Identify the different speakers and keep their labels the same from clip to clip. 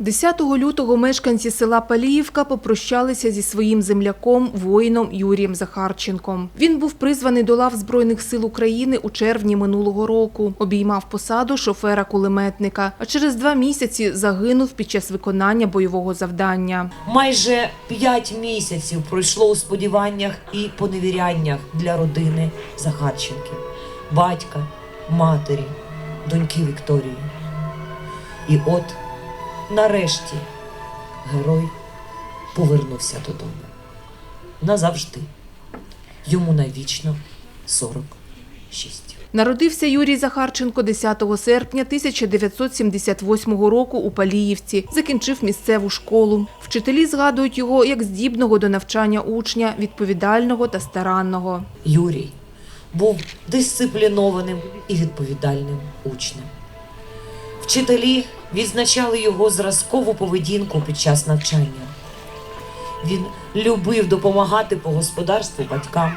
Speaker 1: 10 лютого мешканці села Паліївка попрощалися зі своїм земляком, воїном Юрієм Захарченком. Він був призваний до лав Збройних сил України у червні минулого року. Обіймав посаду шофера-кулеметника, а через два місяці загинув під час виконання бойового завдання.
Speaker 2: Майже п'ять місяців пройшло у сподіваннях і поневіряннях для родини Захарченків, батька, матері, доньки Вікторії. І от, нарешті, герой повернувся додому. Назавжди. Йому навічно 46.
Speaker 1: Народився Юрій Захарченко 10 серпня 1978 року у Паліївці. Закінчив місцеву школу. Вчителі згадують його як здібного до навчання учня, відповідального та старанного.
Speaker 2: Юрій був дисциплінованим і відповідальним учнем. Вчителі відзначали його зразкову поведінку під час навчання. Він любив допомагати по господарству батькам,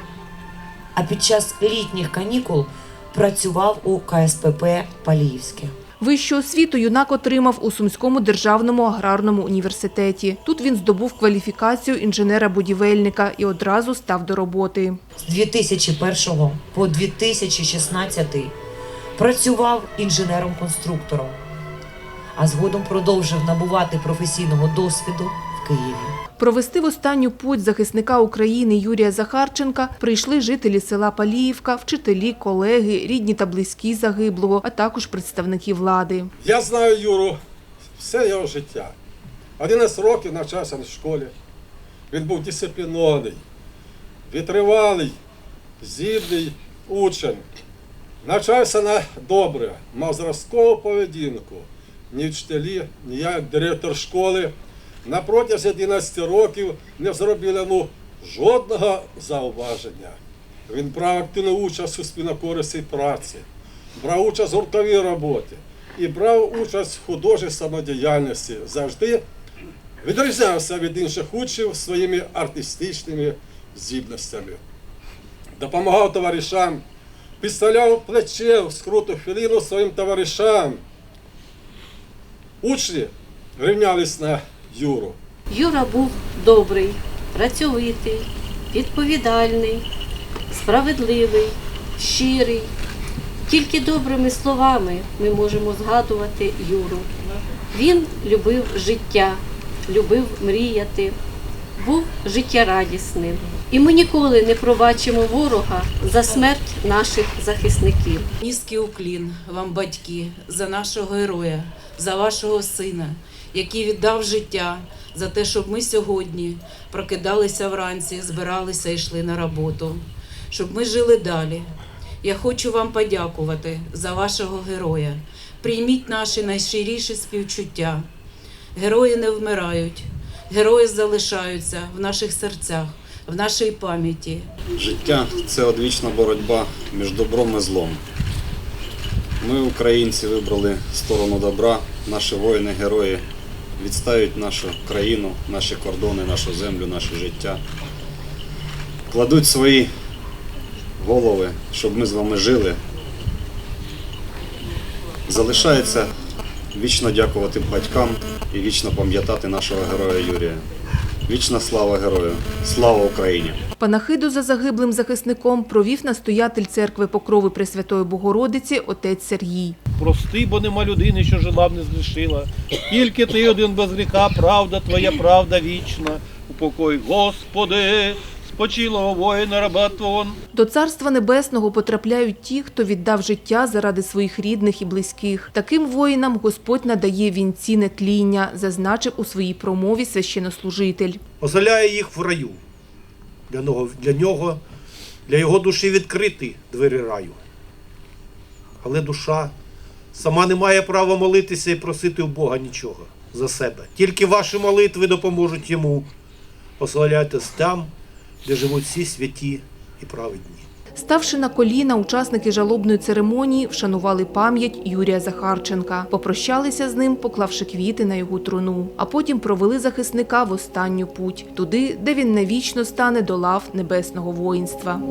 Speaker 2: а під час літніх канікул працював у КСПП Паліївське.
Speaker 1: Вищу освіту юнак отримав у Сумському державному аграрному університеті. Тут він здобув кваліфікацію інженера-будівельника і одразу став до роботи.
Speaker 2: З 2001 по 2016 працював інженером-конструктором, а згодом продовжив набувати професійного досвіду в Києві.
Speaker 1: Провести в останню путь захисника України Юрія Захарченка прийшли жителі села Паліївка, вчителі, колеги, рідні та близькі загиблого, а також представники влади.
Speaker 3: Я знаю Юру все його життя. 11 років навчався в школі. Він був дисциплінований, витривалий, здібний учень. Навчався на добре, мав зразкову поведінку. Ні вчителі, ні я, як директор школи, на протязі 11 років не зробили йому жодного зауваження. Він брав активну участь у спільнокорисній праці, брав участь в гуртовій роботі і брав участь в художній самодіяльності. Завжди відрізнявся від інших учнів своїми артистичними здібностями. Допомагав товаришам, підставляв плече в скруту хвилину своїм товаришам. Учні рівнялись на Юру.
Speaker 4: Юра був добрий, працьовитий, відповідальний, справедливий, щирий. Тільки добрими словами ми можемо згадувати Юру. Він любив життя, любив мріяти, був життєрадісним. І ми ніколи не пробачимо ворога за смерть наших захисників.
Speaker 5: Низький уклін вам, батьки, за нашого героя, за вашого сина, який віддав життя за те, щоб ми сьогодні прокидалися вранці, збиралися і йшли на роботу, щоб ми жили далі. Я хочу вам подякувати за вашого героя. Прийміть наші найщиріші співчуття. Герої не вмирають, герої залишаються в наших серцях, в нашій пам'яті.
Speaker 6: Життя це одвічна боротьба між добром і злом. Ми, українці, вибрали сторону добра. Наші воїни-герої відстають нашу країну, наші кордони, нашу землю, наше життя. Кладуть свої голови, щоб ми з вами жили. Залишається вічно дякувати батькам і вічно пам'ятати нашого героя Юрія. Вічна слава герою! Слава Україні!
Speaker 1: Панахиду за загиблим захисником провів настоятель церкви Покрови Пресвятої Богородиці отець Сергій.
Speaker 7: Прости, бо нема людини, що жила б не злишила. Тільки ти один без гріха, правда твоя, правда вічна. Упокой, Господи, спочилого воїна раба Твого.
Speaker 1: До Царства Небесного потрапляють ті, хто віддав життя заради своїх рідних і близьких. Таким воїнам Господь надає вінці нетління, зазначив у своїй промові священнослужитель.
Speaker 8: оселяє їх в раю. Для нього, для нього, для його душі відкриті двері раю. Але душа сама не має права молитися і просити у Бога нічого за себе. Тільки ваші молитви допоможуть йому. Оселяйтесь там, де живуть всі святі і праведні.
Speaker 1: Ставши на коліна, учасники жалобної церемонії вшанували пам'ять Юрія Захарченка, попрощалися з ним, поклавши квіти на його труну, а потім провели захисника в останню путь, туди, де він навічно стане до лав небесного воїнства.